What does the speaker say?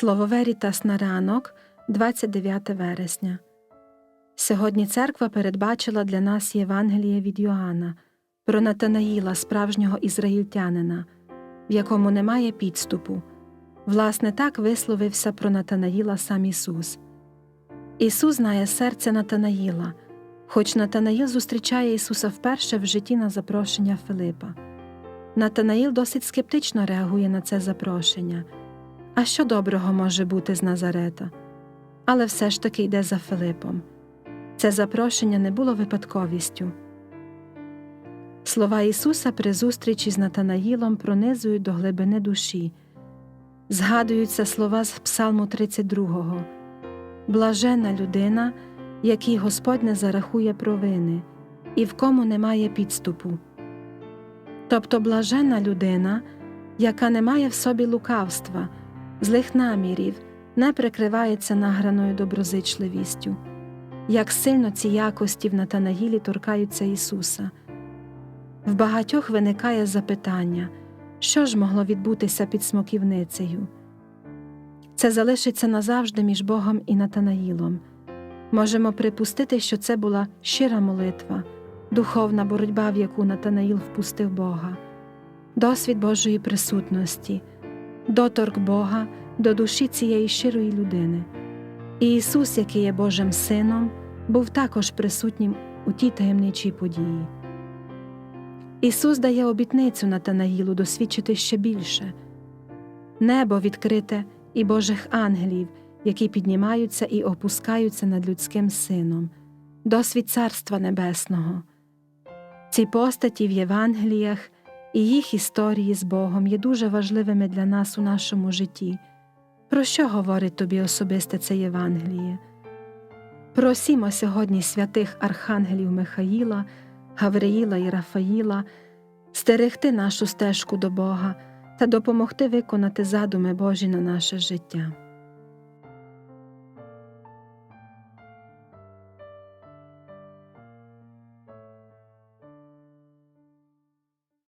Слово Верітас на ранок, 29 вересня. Сьогодні церква передбачила для нас Євангеліє від Йоанна про Натанаїла, справжнього ізраїльтянина, в якому немає підступу. Власне, так висловився про Натанаїла сам Ісус. Ісус знає серце Натанаїла, хоч Натанаїл зустрічає Ісуса вперше в житті на запрошення Филипа. Натанаїл досить скептично реагує на це запрошення. А що доброго може бути з Назарета? Але все ж таки йде за Филипом. Це запрошення не було випадковістю. Слова Ісуса при зустрічі з Натанаїлом пронизують до глибини душі. Згадуються слова з Псалму 32 Блажена людина, якій Господь не зарахує провини, і в кому немає підступу. Тобто блажена людина, яка не має в собі лукавства, злих намірів, не прикривається награною доброзичливістю. Як сильно ці якості в Натанаїлі торкаються Ісуса. В багатьох виникає запитання, що ж могло відбутися під смоківницею. Це залишиться назавжди між Богом і Натанаїлом. Можемо припустити, що це була щира молитва, духовна боротьба, в яку Натанаїл впустив Бога, досвід Божої присутності, доторк Бога до душі цієї щирої людини. І Ісус, який є Божим Сином, був також присутнім у тій таємничій події. Ісус дає обітницю Натанаїлу досвідчити ще більше небо відкрите і Божих ангелів, які піднімаються і опускаються над людським сином, досвід Царства Небесного. Ці постаті в Євангеліях і їх історії з Богом є дуже важливими для нас у нашому житті. Про що говорить тобі особисте це Євангеліє? Просімо сьогодні святих архангелів Михаїла, Гавриїла і Рафаїла стерегти нашу стежку до Бога та допомогти виконати задуми Божі на наше життя.